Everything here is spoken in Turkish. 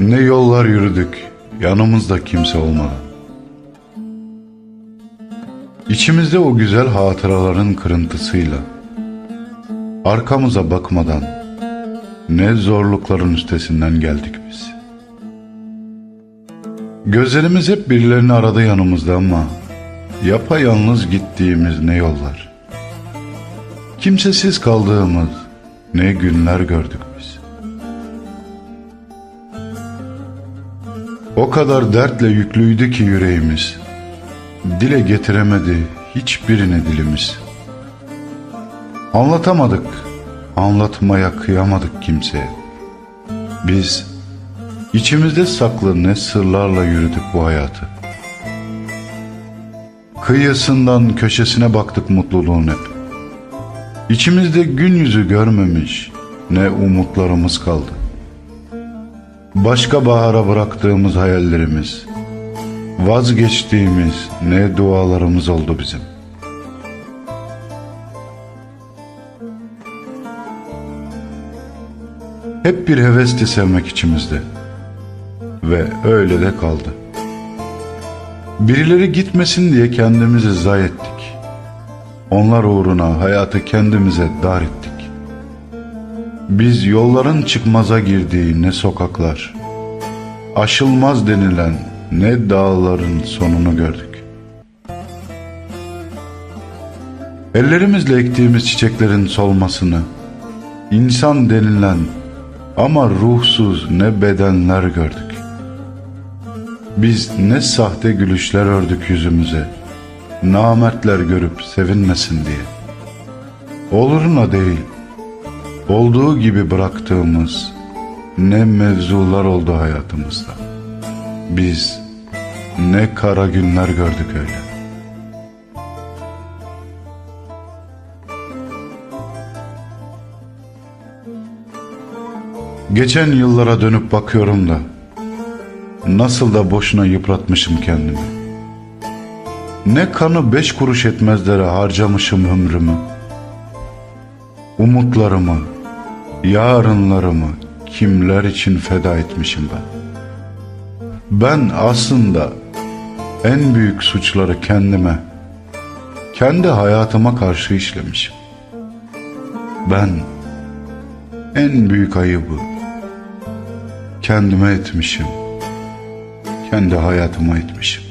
Ne yollar yürüdük, yanımızda kimse olmadı. İçimizde o güzel hatıraların kırıntısıyla, arkamıza bakmadan ne zorlukların üstesinden geldik biz. Gözlerimiz hep birilerini aradı yanımızda ama yapayalnız gittiğimiz ne yollar. Kimsesiz kaldığımız ne günler gördük O kadar dertle yüklüydü ki yüreğimiz. Dile getiremedi hiçbirini dilimiz. Anlatamadık, anlatmaya kıyamadık kimseye. Biz içimizde saklı ne sırlarla yürüdük bu hayatı. Kıyısından köşesine baktık mutluluğun hep. İçimizde gün yüzü görmemiş ne umutlarımız kaldı. Başka bahara bıraktığımız hayallerimiz, vazgeçtiğimiz ne dualarımız oldu bizim. Hep bir hevesti sevmek içimizde ve öyle de kaldı. Birileri gitmesin diye kendimizi zay ettik. Onlar uğruna hayatı kendimize dar ettik. Biz yolların çıkmaza girdiği ne sokaklar, aşılmaz denilen ne dağların sonunu gördük. Ellerimizle ektiğimiz çiçeklerin solmasını, insan denilen ama ruhsuz ne bedenler gördük. Biz ne sahte gülüşler ördük yüzümüze, namertler görüp sevinmesin diye. Oluruna değil, olduğu gibi bıraktığımız ne mevzular oldu hayatımızda. Biz ne kara günler gördük öyle. Geçen yıllara dönüp bakıyorum da nasıl da boşuna yıpratmışım kendimi. Ne kanı beş kuruş etmezlere harcamışım ömrümü. Umutlarımı, yarınlarımı kimler için feda etmişim ben. Ben aslında en büyük suçları kendime, kendi hayatıma karşı işlemişim. Ben en büyük ayıbı kendime etmişim. Kendi hayatıma etmişim.